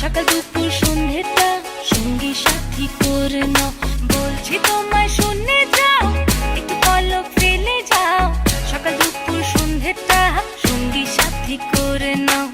সকাল দুপুর সন্ধেটা সঙ্গী সাথী করে নাও। বলছি তোমায় শুনে যাও, একটু পলক ফেলে যাও। সকাল দুপুর সন্ধেটা সঙ্গী সাথী করে নাও।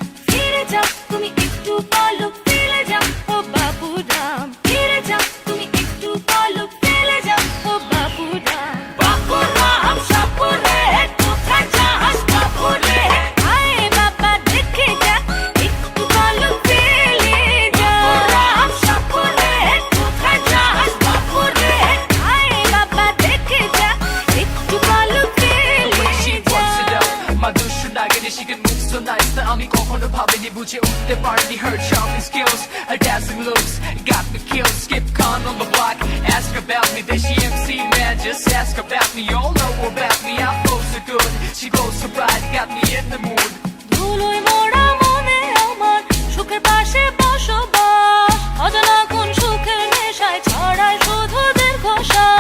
My দুষ্টু নাগিনী she can move so nice that আমি কখনো ভাবিনি বুঝে উঠতে পারিনি her charming skills her dancing looks got me killed skip con on the block ask about me then she MC man just ask about me you all know about me I flow so good she glows so bright got me in the mood ধুলোয় মোড়া মনে আমার সুখের পাশে বসবাস অজানা কোন সুখের নেশায় ছড়ায় শুধু দীর্ঘশ্বাস